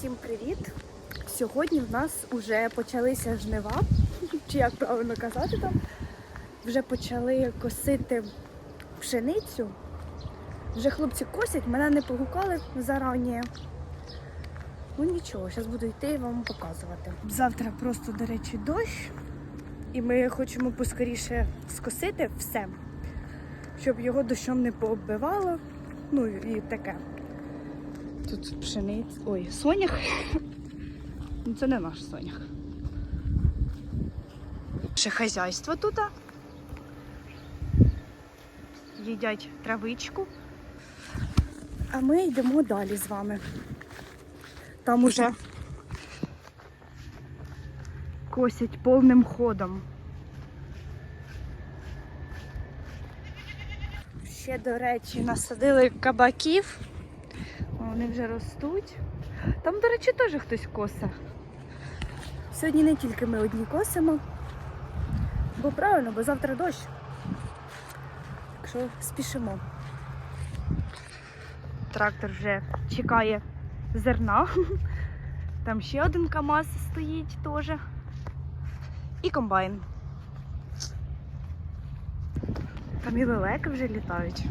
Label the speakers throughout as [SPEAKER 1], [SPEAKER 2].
[SPEAKER 1] Всім привіт! Сьогодні в нас вже почалися жнива, чи як правильно казати там. Вже почали косити пшеницю. Вже хлопці косять, мене не погукали зарані. Ну нічого, зараз буду йти і вам показувати. Завтра просто, до речі, дощ, і ми хочемо поскоріше скосити все, щоб його дощом не пооббивало. Ну і таке. Тут пшениць. Ой, сонях. Ну, це не наш сонях. Ще хазяйство тут. Їдять травичку. А ми йдемо далі з вами. Там уже косять повним ходом. Ще, до речі, насадили кабаків. Вони вже ростуть. Там, до речі, теж хтось косе. Сьогодні не тільки ми одні косимо, бо правильно, бо завтра дощ. Так що спішимо. Трактор вже чекає зерна. Там ще один КАМАЗ стоїть теж. І комбайн. Там і лелеки вже літають.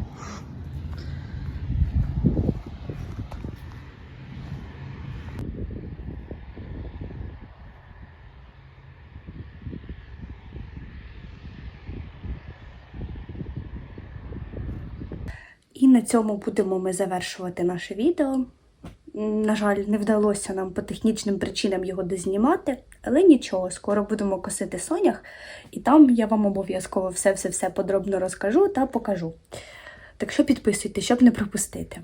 [SPEAKER 1] І на цьому будемо ми завершувати наше відео. На жаль, не вдалося нам по технічним причинам його дознімати, але нічого, скоро будемо косити сонях, і там я вам обов'язково все-все-все подробно розкажу та покажу. Так що підписуйтесь, щоб не пропустити.